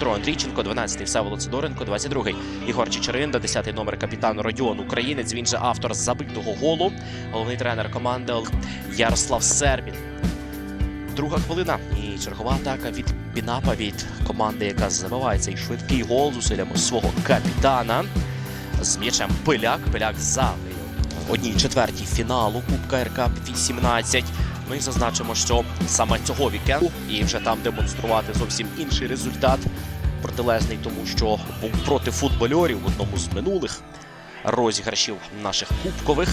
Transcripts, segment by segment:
Дмитро Андрійченко, 12-й Всеволод Сидоренко, 22-й Ігор Чечеринда, 10-й номер капітан Родіон Українець. Він же автор забитого голу. Головний тренер команди Ярослав Сербін. Друга хвилина і чергова атака від Пінапа від команди, яка забиває цей швидкий гол зусиллями свого капітана. З м'ячем Пиляк. Пиляк за одній четвертій фіналу Кубка РК 18. Ми зазначимо, що саме цього вікенду і вже там демонструвати зовсім інший результат, протилежний тому, що був проти футбольорів в одному з минулих розіграшів наших кубкових.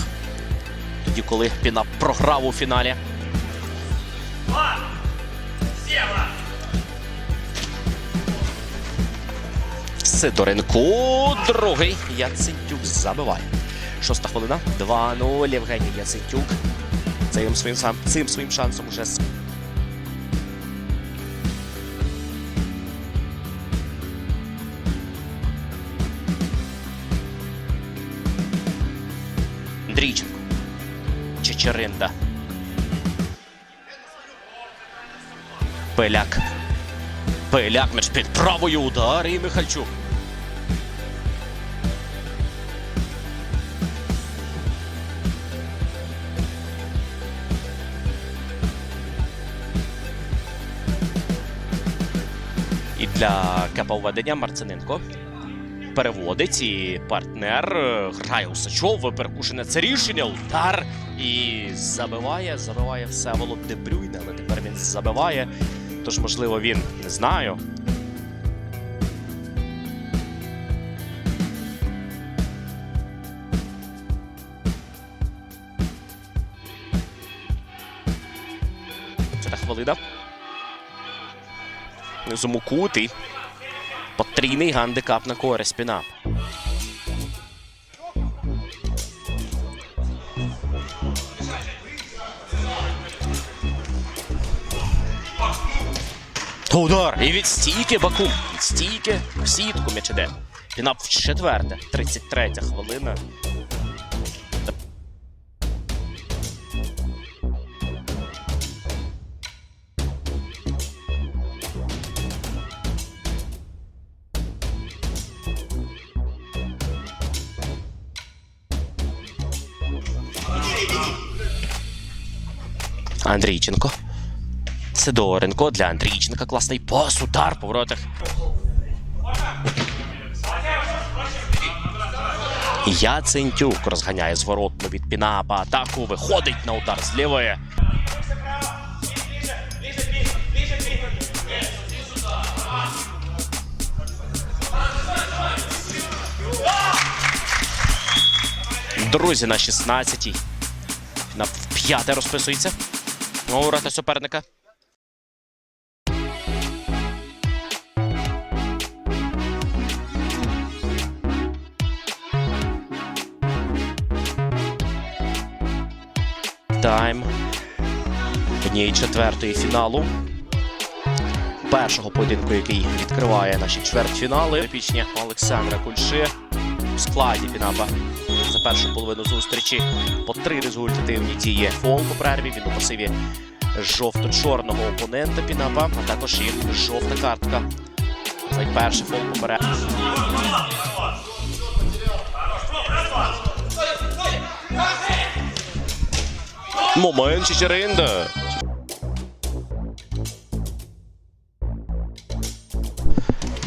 Тоді, коли Пінап програв у фіналі. Сидоренко. Другий Яцентюк забиває. Шоста хвилина. 2-0. Євгеній Яцентюк. Цим своїм, цим своїм шансом уже Андрійченко. Чечеринда. Пеляк. Пеляк між під правою удар і Михальчук. І для кепа-введення Марциненко переводить і партнер е, грає Усачов, перекушене це рішення, удар і забиває, забиває Всеволод Дебрюйне, але тепер він забиває. Тож, можливо, він не знаю. Це та хвилина. Внизу кут і потрійний гандикап на користь Пінап. Удар! І від стійки Баку. Від стійки в сітку м'яч іде. Пінап в четверте. 33 хвилина. Андрійченко. Сидоренко для Андрійченка. Класний пас, удар по воротах. Яцентюк розганяє зворотно від Пінапа. Атаку виходить на удар з лівої. Друзі, на 16-й. На п'яте розписується. У ворота суперника. Тайм однієї четвертої фіналу. Першого поєдинку, який відкриває наші чвертьфінали. Епічні Олександра Кульши у складі Пінапа першу половину зустрічі по три результативні дії. Фол по перерві. Він у пасиві жовто-чорного опонента Пінапа, а також і жовта картка. Цей перший фол по перерві. Момент Чичеринда.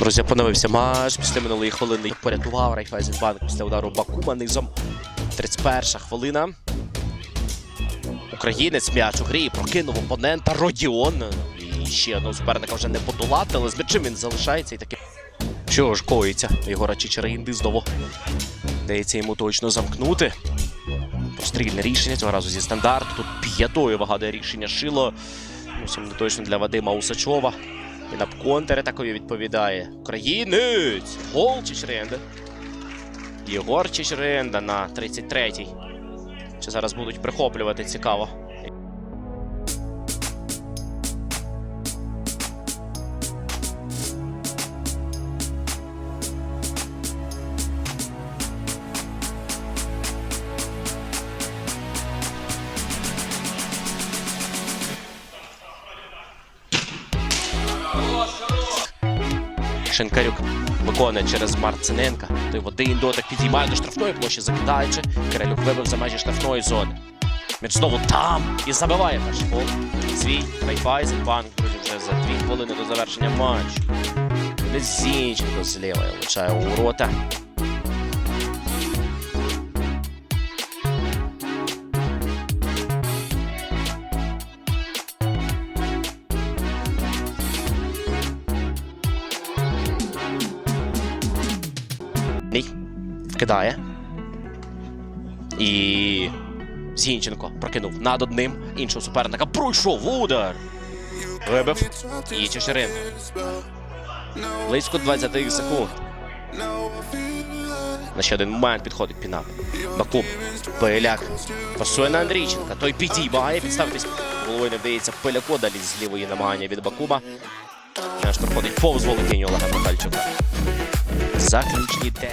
Друзі, поновився матч після минулої хвилини. Порятував Райфайзенбанк після удару Бакума низом. 31 хвилина. Українець м'яч у грі прокинув опонента Родіон. І ще одного суперника вже не подолати, але з м'ячем він залишається і таки. Що ж коїться? Єгора Чичеринди знову дається йому точно замкнути. Пострільне рішення цього разу зі стандарту. Тут п'ятою вигадує рішення Шило. Зовсім не точно для Вадима Усачова. І на контери такою відповідає. Українець! Гол Чечренда. Єгор Чичринда на 33-й. Чи зараз будуть прихоплювати цікаво? Шинкарюк виконує через Марциненка. Той в один дотик підіймає до штрафної площі, закидаючи. Кирилюк вибив за межі штрафної зони. М'яч знову там і забиває перший гол. Свій Райфайзенбанк, друзі, вже за дві хвилини до завершення матчу. Зінченко зліва влучає у ворота. Вкидає. І Зінченко прокинув над одним іншого суперника. Пройшов удар. Вибив. І Чеширин. Близько 20 секунд. На ще один момент підходить Пінап. Бакум. Пиляк. Пасує на Андрійченка. Той підіймає. Підставитись головою не вдається Пиляку. Далі з лівої намагання від Бакума. Наш проходить повз Володіння Олега Михальчука. Заключні 10.